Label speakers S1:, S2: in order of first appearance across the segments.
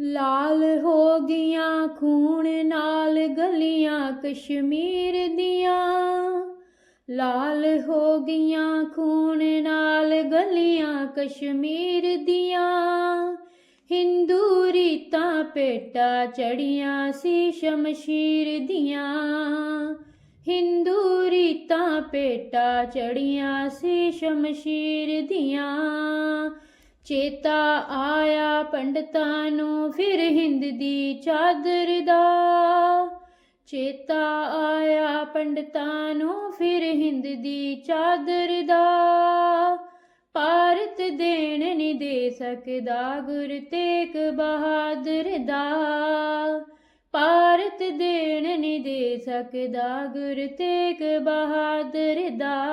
S1: ਲਾਲ ਹੋ ਗਈਆਂ, ਖੂਨ ਨਾਲ ਗਲੀਆਂ ਕਸ਼ਮੀਰ ਦੀਆਂ। ਲਾਲ ਹੋ ਗਈਆਂ, ਖੂਨ ਨਾਲ ਗਲੀਆਂ ਕਸ਼ਮੀਰ ਦੀਆਂ। ਹਿੰਦੂ ਰੀਤਾਂ ਪੇਟਾ ਚੜੀਆਂ ਸੀ ਸ਼ਮਸ਼ੀਰ ਦੀਆਂ। ਹਿੰਦੂ ਰੀਤਾਂ ਪੇਟਾ ਚੜੀਆਂ ਸੀ ਸ਼ਮਸ਼ੀਰ ਦੀਆਂ। ਚੇਤਾ ਆਇਆ ਪੰਡਤਾਂ ਨੂੰ, ਫਿਰ ਹਿੰਦ ਦੀ ਚਾਦਰ ਦਾ। ਚੇਤਾ ਆਇਆ ਪੰਡਤਾਂ ਨੂੰ, ਫਿਰ ਹਿੰਦ ਦੀ ਚਾਦਰ ਦਾ। ਭਾਰਤ ਦੇਣ ਨਹੀਂ ਦੇ ਸਕਦਾ ਗੁਰ ਤੇਗ ਬਹਾਦਰ ਦਾ। ਭਾਰਤ ਦੇਣ ਨਹੀਂ ਦੇ ਸਕਦਾ ਗੁਰ ਤੇਗ ਬਹਾਦਰ ਦਾ।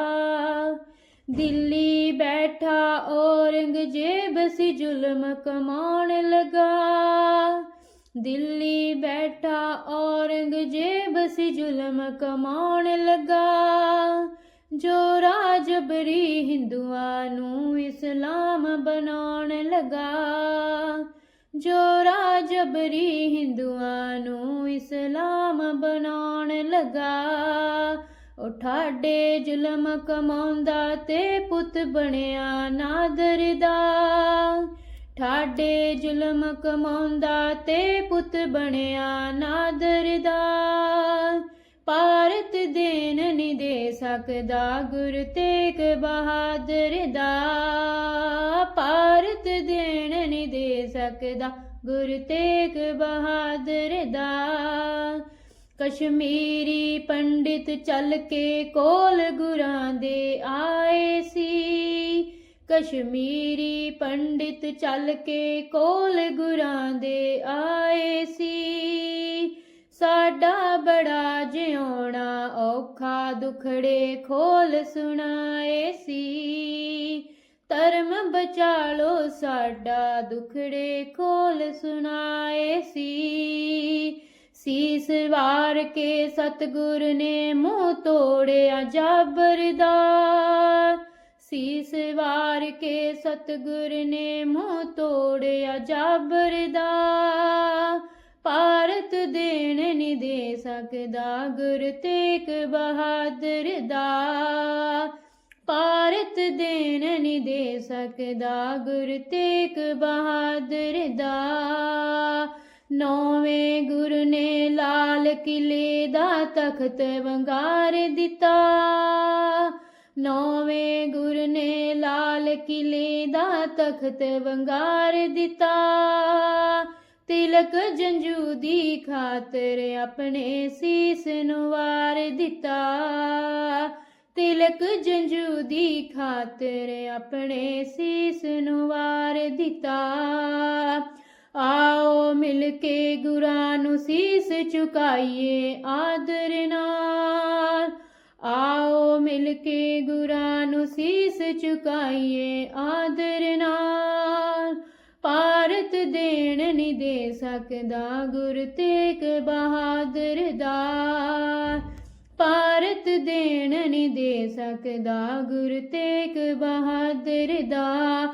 S1: ਦਿੱਲੀ ਬੈਠਾ ਔਰੰਗਜ਼ੇਬ ਸੀ ਜ਼ੁਲਮ ਕਮਾਉਣ ਲਗਾ। ਦਿੱਲੀ ਬੈਠਾ ਔਰੰਗਜ਼ੇਬ ਸੀ ਜ਼ੁਲਮ ਕਮਾਉਣ ਲਗਾ। ਜੋ ਰਾਜਬਰੀ ਹਿੰਦੂਆਂ ਨੂੰ ਇਸਲਾਮ ਬਣਾਉਣ ਲਗਾ। ਜੋ ਰਾਜਬਰੀ ਹਿੰਦੂਆਂ ਨੂੰ ਇਸਲਾਮ ਬਣਾਉਣ ਲਗਾ। ਉਹ ਠਾਡੇ ਜ਼ੁਲਮ ਕਮਾਉਂਦਾ ਤੇ ਪੁੱਤ ਬਣਿਆ ਨਾਦਰ ਦਾ। ਠਾਡੇ ਜ਼ੁਲਮ ਕਮਾਉਂਦਾ ਤੇ ਪੁੱਤ ਬਣਿਆ ਨਾਦਰ ਦਾ। ਭਾਰਤ ਦੇਣ ਨਹੀਂ ਦੇ ਸਕਦਾ ਗੁਰ ਤੇਗ ਬਹਾਦਰ ਦਾ। ਭਾਰਤ ਦੇਣ ਨਹੀਂ ਦੇ ਸਕਦਾ ਗੁਰ ਤੇਗ ਬਹਾਦਰ ਦਾ। ਕਸ਼ਮੀਰੀ ਪੰਡਿਤ ਚੱਲ ਕੇ ਕੋਲ ਗੁਰਾਂ ਦੇ ਆਏ ਸੀ। ਕਸ਼ਮੀਰੀ ਪੰਡਿਤ ਚੱਲ ਕੇ ਕੋਲ ਗੁਰਾਂ ਦੇ ਆਏ ਸੀ। ਸਾਡਾ ਬੜਾ ਜਿਉਣਾ, ਔਖਾ ਦੁਖੜੇ ਖੋਲ ਸੁਣਾਏ ਸੀ। ਧਰਮ ਬਚਾਲੋ, ਸਾਡਾ ਦੁਖੜੇ ਖੋਲ ਸੁਣਾਏ ਸੀ। ਸੀਸ ਵਾਰ ਕੇ ਸਤਗੁਰ ਨੇ ਮੂੰਹ ਤੋੜਿਆ ਜਾਬਰ ਦਾ ਸੀਸ ਵਾਰ ਕੇ ਸਤਗੁਰ ਨੇ ਮੂੰਹ ਤੋੜਿਆ ਜਾਬਰ ਦਾ ਭਾਰਤ ਦੇਣ ਨਹੀਂ ਦੇ ਸਕਦਾ ਗੁਰ ਤੇਗ ਬਹਾਦਰ ਦਾ। ਭਾਰਤ ਦੇਣ ਨਹੀਂ ਦੇ ਸਕਦਾ ਗੁਰ ਤੇਗ ਬਹਾਦਰ ਦਾ। ਨੌਵੇਂ ਗੁਰ ਨੇ ਲਾਲ ਕਿਲੇ ਦਾ ਤਖਤ ਵੰਗਾਰ ਦਿੱਤਾ। ਨੌਵੇਂ ਗੁਰ ਨੇ ਲਾਲ ਕਿਲੇ ਦਾ ਤਖਤ ਵੰਗਾਰ ਦਿੱਤਾ। ਤਿਲਕ ਜੰਜੂ ਦੀ ਖਾਤਰ ਆਪਣੇ ਸੀਸ ਨੂੰ ਵਾਰ ਦਿੱਤਾ। ਤਿਲਕ ਜੰਜੂ ਦੀ ਖਾਤਰ ਆਪਣੇ ਸੀਸ ਨੂੰ ਵਾਰ ਦਿੱਤਾ। ਆਓ ਮਿਲ ਕੇ ਗੁਰਾਂ ਨੂੰ ਸੀਸ ਝੁਕਾਈਏ ਆਦਰ ਨਾਲ। ਆਓ ਮਿਲ ਕੇ ਗੁਰਾਂ ਨੂੰ ਸੀਸ ਝੁਕਾਈਏ ਆਦਰ ਨਾਲ। ਭਾਰਤ ਦੇਣ ਨਹੀਂ ਦੇ ਸਕਦਾ ਗੁਰ ਤੇਗ ਬਹਾਦਰ ਦਾ। ਭਾਰਤ ਦੇਣ ਨਹੀਂ ਦੇ ਸਕਦਾ ਗੁਰ ਤੇਗ ਬਹਾਦਰ ਦਾ।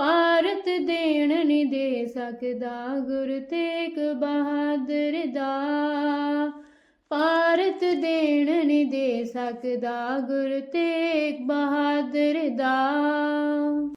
S1: ਭਾਰਤ ਦੇਣ ਨਹੀਂ ਦੇ ਸਕਦਾ, ਗੁਰ ਤੇਗ ਬਹਾਦਰ ਦਾ। ਭਾਰਤ ਦੇਣ ਨਹੀਂ ਦੇ ਸਕਦਾ, ਗੁਰ ਤੇਗ ਬਹਾਦਰ ਦਾ।